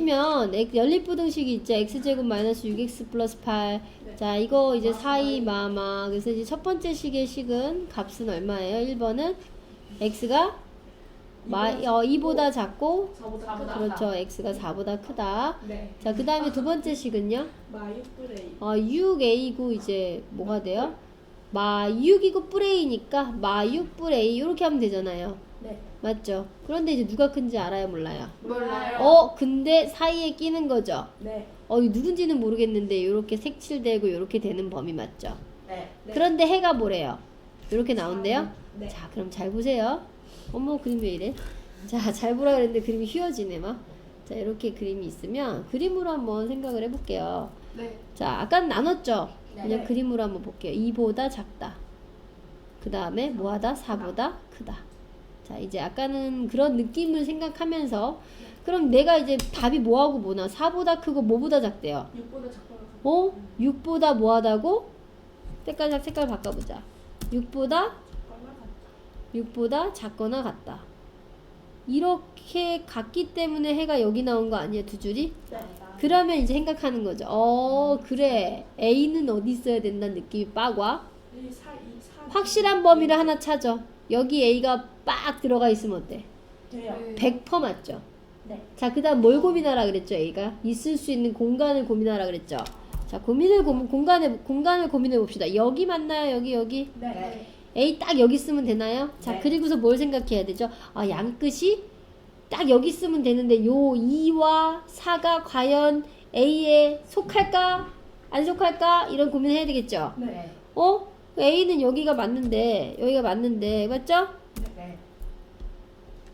면 엑- 연립부등식이 있죠. x제곱 마이너스 6x 플러스 8. 자, 이거 이제 사이 마마. 그래서 이제 첫 번째 식의 식은 값은 얼마예요? 1번은 x가 마, 어, 2보다 작고 저보다 그렇죠. x가 4보다 크다. 네. 자, 그 다음에 두 번째 식은요? 마이프레이. 어, 6a고 이제 뭐가 돼요? 마 6이고 뿔 a니까 마 6뿔 a 이렇게 하면 되잖아요. 네. 맞죠? 그런데 이제 누가 큰지 알아요, 몰라요? 몰라요. 어, 근데 사이에 끼는 거죠. 네. 어, 이 누군지는 모르겠는데 이렇게 색칠되고 이렇게 되는 범위 맞죠? 네. 네. 그런데 해가 뭐래요? 이렇게 나온대요? 네. 자, 그럼 잘 보세요. 어머, 그림 왜 이래? 자, 잘 보라 그랬는데 그림이 휘어지네, 막. 자, 이렇게 그림이 있으면 그림으로 한번 생각을 해볼게요. 네. 자, 아까는 나눴죠? 네. 그냥 그림으로 한번 볼게요. 2보다 작다. 그 다음에 뭐하다? 4보다 크다. 자, 이제 아까는 그런 느낌을 생각하면서 그럼 내가 이제 답이 뭐하고 뭐나? 4보다 크고 뭐보다 작대요? 6보다 작거나 어? 6보다 뭐하다고? 색깔, 색깔 바꿔보자. 6보다, 6보다 작거나 같다. 이렇게 같기 때문에 해가 여기 나온 거 아니에요? 두 줄이? 네. 그러면 이제 생각하는 거죠. 어, 그래. A는 어디 있어야 된다는 느낌이 사. 확실한 범위를 하나 찾아. 여기 A가 빡 들어가 있으면 어때? 돼요. 100% 맞죠? 네. 자, 그 다음 뭘 고민하라 그랬죠, A가? 있을 수 있는 공간을 고민하라 그랬죠? 자, 고민을, 고, 공간에, 공간을 고민해 봅시다. 여기 맞나요? 여기, 여기? 네. A 딱 여기 쓰면 되나요? 자, 네. 그리고서 뭘 생각해야 되죠? 아, 양끝이 딱 여기 쓰면 되는데 요 2와 4가 과연 A에 속할까? 안 속할까? 이런 고민을 해야 되겠죠? 네. 어? A는 여기가 맞는데 여기가 맞는데 맞죠? 네.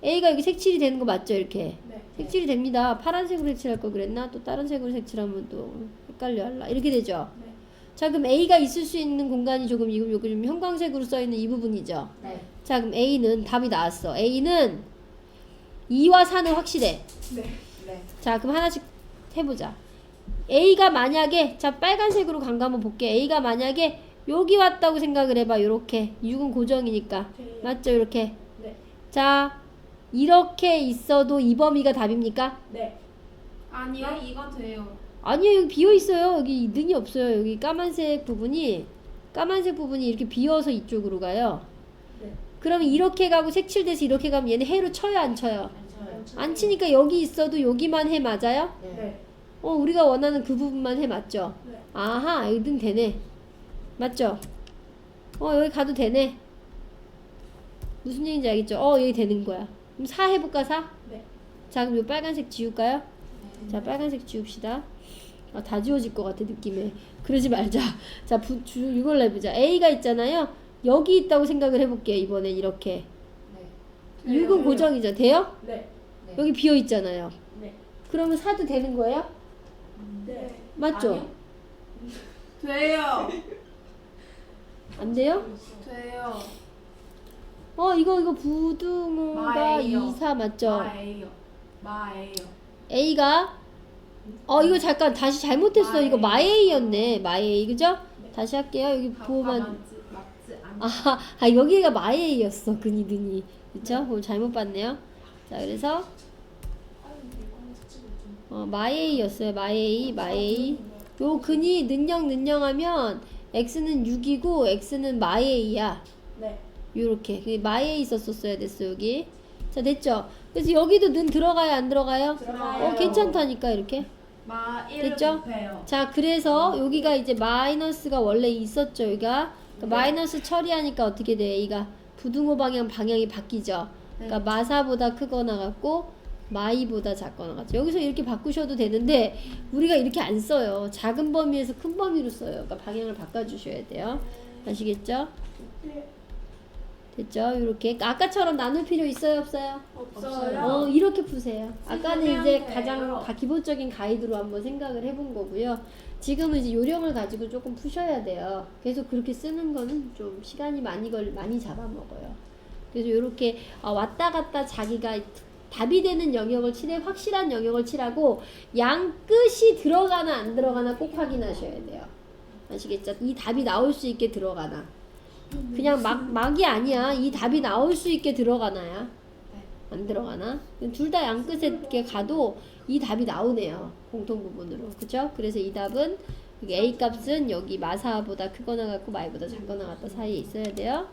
A가 여기 색칠이 되는 거 맞죠? 이렇게 네. 색칠이 됩니다. 파란색으로 색칠할 걸 그랬나? 또 다른 색으로 색칠하면 또 헷갈려 할라 이렇게 되죠? 네. 자 그럼 A가 있을 수 있는 공간이 조금 이거 요거 좀 형광색으로 써 있는 이 부분이죠? 네. 자 그럼 A는 답이 나왔어. A는 2와 4는 확실해. 네. 네. 자 그럼 하나씩 해보자. A가 만약에 자 빨간색으로 간 거 한번 볼게. A가 만약에 여기 왔다고 생각을 해봐. 요렇게 6은 고정이니까 돼요. 맞죠? 이렇게 네. 자 이렇게 있어도 이 범위가 답입니까? 네. 아니요, 이거 돼요. 아니요 여기 비어 있어요. 여기 능이 없어요. 여기 까만색 부분이 까만색 부분이 이렇게 비어서 이쪽으로 가요. 네. 그러면 이렇게 가고 색칠돼서 이렇게 가면 얘는 해로 쳐요 안 쳐요? 안 치니까 여기 있어도 여기만 해 맞아요? 네. 어 우리가 원하는 그 부분만 해 맞죠? 네. 아하 여기는 되네 맞죠? 어 여기 가도 되네 무슨 얘기인지 알겠죠? 어 여기 되는 거야 그럼 4 해볼까 4? 네. 자 그럼 이 빨간색 지울까요? 자 빨간색 지웁시다 아, 다 지워질 것 같아 느낌에 그러지 말자 자 부, 주, 이걸 해보자 A가 있잖아요 여기 있다고 생각을 해볼게요 이번엔 이렇게 네. 6은 고정이죠 돼요? 네. 여기 비어 있잖아요 네. 그러면 4도 되는 거예요? 네. 맞죠? 돼요. 안 돼요? 돼요. 어 이거 이거 부등호가 마예요. 2, 4 맞죠? 마예요. 마예요. A가 어 이거 잠깐 다시 잘못했어. 이거 마에이였네 마에이 그죠? 다시 할게요 여기 가- 보호만 맞지, 맞지 않. 아, 아 여기가 마에이였어 그니 드니 그쵸? 그걸 잘못 봤네요 자 그래서 어, 마에이였어요 마에이 마에이 요 근이 능령 능령하면 x는 6이고 x는 마에이야 네. 요렇게 그 마에이 있었었어야 됐어 여기 자 됐죠? 그래서 여기도 는 들어가요 안 들어가요? 들어가요. 어 괜찮다니까 이렇게 마 됐죠? 곱해요. 자 그래서 여기가 이제 마이너스가 원래 있었죠 여기가 그러니까 네. 마이너스 처리하니까 어떻게 돼 A가 부등호 방향 방향이 바뀌죠 그러니까 네. 마사보다 크거나 같고 마이보다 작거나 같죠 여기서 이렇게 바꾸셔도 되는데 우리가 이렇게 안 써요 작은 범위에서 큰 범위로 써요 그러니까 방향을 바꿔주셔야 돼요 아시겠죠? 네. 됐죠? 이렇게 아까처럼 나눌 필요 있어요 없어요? 없어요. 어 이렇게 푸세요. 아까는 이제 돼요. 가장 가- 기본적인 가이드로 한번 생각을 해본 거고요. 지금은 이제 요령을 가지고 조금 푸셔야 돼요. 계속 그렇게 쓰는 거는 좀 시간이 많이 걸 많이 잡아먹어요. 그래서 이렇게 왔다 갔다 자기가 답이 되는 영역을 칠해 확실한 영역을 칠하고 양 끝이 들어가나 안 들어가나 꼭 확인하셔야 돼요. 아시겠죠? 이 답이 나올 수 있게 들어가나. 그냥 막 막이 아니야. 이 답이 나올 수 있게 들어가나야. 안 들어가나? 둘 다 양 끝에 이렇게 가도 이 답이 나오네요. 공통 부분으로. 그죠? 그래서 이 답은 A 값은 여기 마사보다 크거나 같고 마이보다 작거나 같다 사이에 있어야 돼요.